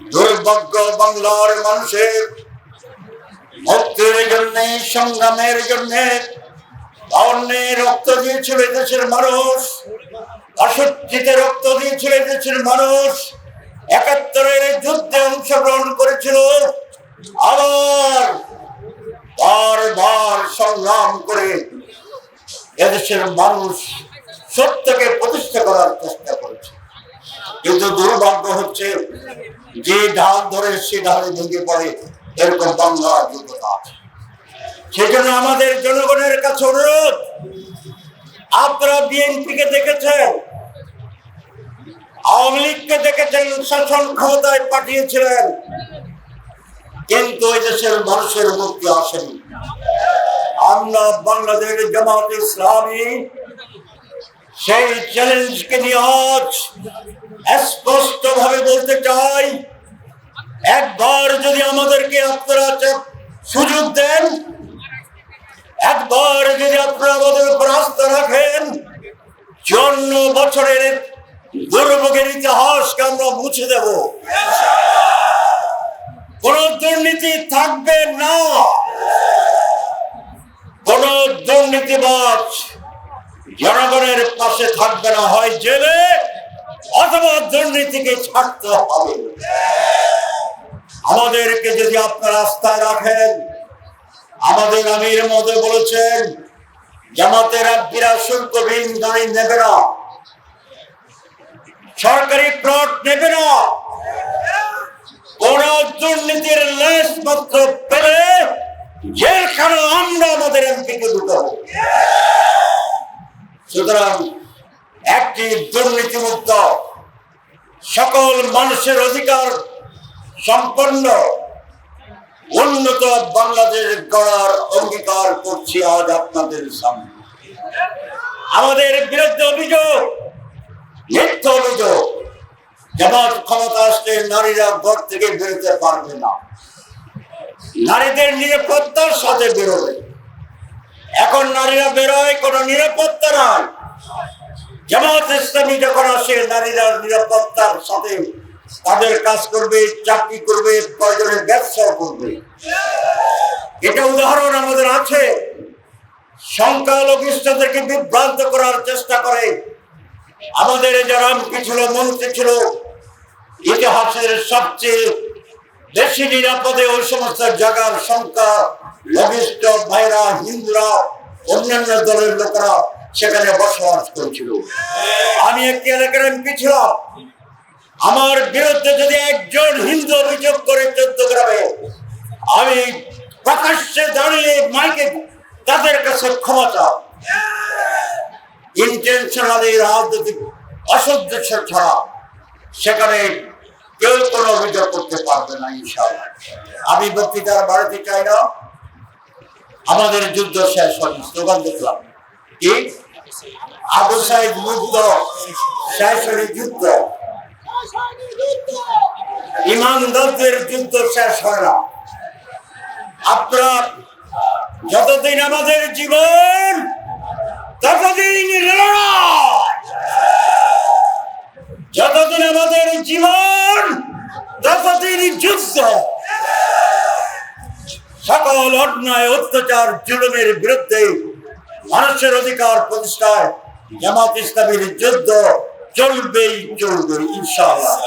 দুর্ভাগ্য বাংলার মানুষের মুক্তির জন্য, সংগ্রামের জন্য রক্ত দিয়েছিল দেশের মানুষ অসজ্জিতে রক্ত দিয়েছিল দেশের মানুষ, একাত্তরের যুদ্ধে অংশগ্রহণ করেছিল, আবার বারবার সংগ্রাম করে এদেশের মানুষ সত্যকে প্রতিষ্ঠা করার চেষ্টা করেছে। কিন্তু দুর্ভাগ্য হচ্ছে যে ঢাল ধরে সে ঢালে ভেঙে পড়ে, এরকম বাংলা যোগ্যতা আছে। সেজন্য আমাদের জনগণের কাছে অনুরোধ, আপনারা বিএনপিকে দেখেছেন, আওয়ামী লীগকে দেখেছেন, শাসন ক্ষমতায় পাঠিয়েছিলেন, কিন্তু এই দেশের মানুষের মুক্তি আসেনি। আমরা বাংলাদেশ জামাত ইসলামী, সেই চ্যালেঞ্জকে নিয়ে আজ স্পষ্ট ভাবে বলতে চাই একবার যদি আমাদেরকে আপনারা সুযোগ দেন, একবার যদি আপনারা আমাদের উপর আস্থা রাখেন চন্ন বছরের দুর্ভোগের ইতিহাসকে আমরা মুছে দেব। কোন দুর্নীতি থাকবে না। কোন দুর্নীতিবাজ জনগণের পাশে থাকবে না। হয় জেলে অথবা দুর্নীতিকে ছাড়তে হবে। আমাদেরকে যদি আপনারা আস্থায় রাখেন, আমাদের আমির মধ্যে বলেছেন জামাতের আব্বিরা শুল্কবিহীন গাড়ি নেবে না। সরকারি প্লট নেবে না। কোন দুর্নীতির লেশ মাত্র পেলে জেলখানে আমরা আমাদের এমপিকে ঢুকাবো সুতরাং একটি দুর্নীতি দুর্নীতিমুক্ত সকল মানুষের অধিকার সম্পন্ন। উন্নত বাংলাদেশ গড়ার অঙ্গীকার করছি আজ আপনাদের সামনে। আমাদের বিরুদ্ধে অভিযোগ, মিথ্য অভিযোগ। জামাত ক্ষমতা আসলে নারীরা ঘর থেকে বেরোতে পারবে না। নারীদের নিরাপত্তার সাথে বেরোবে। এখন নারীরা বেরোয়, কোনো নিরাপত্তা নয় জামাত ইসলামী যখন আসে, নারীরা নিরাপত্তার সাথে তাদের কাজ করবে, চাকরি করবে প্রয়োজনে ব্যবসা করবে। এটা উদাহরণ আমাদের আছে। সংখ্যালঘিষ্ঠদেরকে বিভ্রান্ত করার চেষ্টা করে। আমাদের যারা ছিল, মন্ত্রী ছিল, ইতিহাসের সবচেয়ে বেশি নিরাপদে ওই সমস্ত জায়গার সংখ্যা লঘিষ্ঠ ভাইরা, হিন্দুরা, অন্যান্য দলের লোকেরা সেখানে বসবাস করছিল। আমি একটি এলাকার এমপি ছিলাম। আমার বিরুদ্ধে যদি একজন হিন্দু অভিযোগ করে চোদ্দ গ্রামে আমি প্রকাশ্যে দাঁড়িয়ে মাইকে তাদের কাছে ক্ষমা চাও। ইন্টেনশনালি রাজনৈতিক অসদ্দেশ্য ছাড়া সেখানে কেউ কোনো অভিযোগ করতে পারবে না, ইনশাআল্লাহ। আমি বক্তৃতার বাড়াতে চাই না। আমাদের যুদ্ধ শেষ হয়নি, স্লোগান দেখলাম। কি? আবু সাইদ মুগ্ধ, শেষ হয়নি যুদ্ধ। ইমানদারদের যুদ্ধ শেষ হয় না। আপনারা যতদিন আমাদের জীবন, ততদিন যতদিন আমাদের জীবন, ততদিন যুদ্ধ। সকল অন্যায়, অত্যাচার, জুলুমের বিরুদ্ধে মানুষের অধিকার প্রতিষ্ঠায় জামাত ইসলামের যুদ্ধ। Gönül Bey gördü inşallah.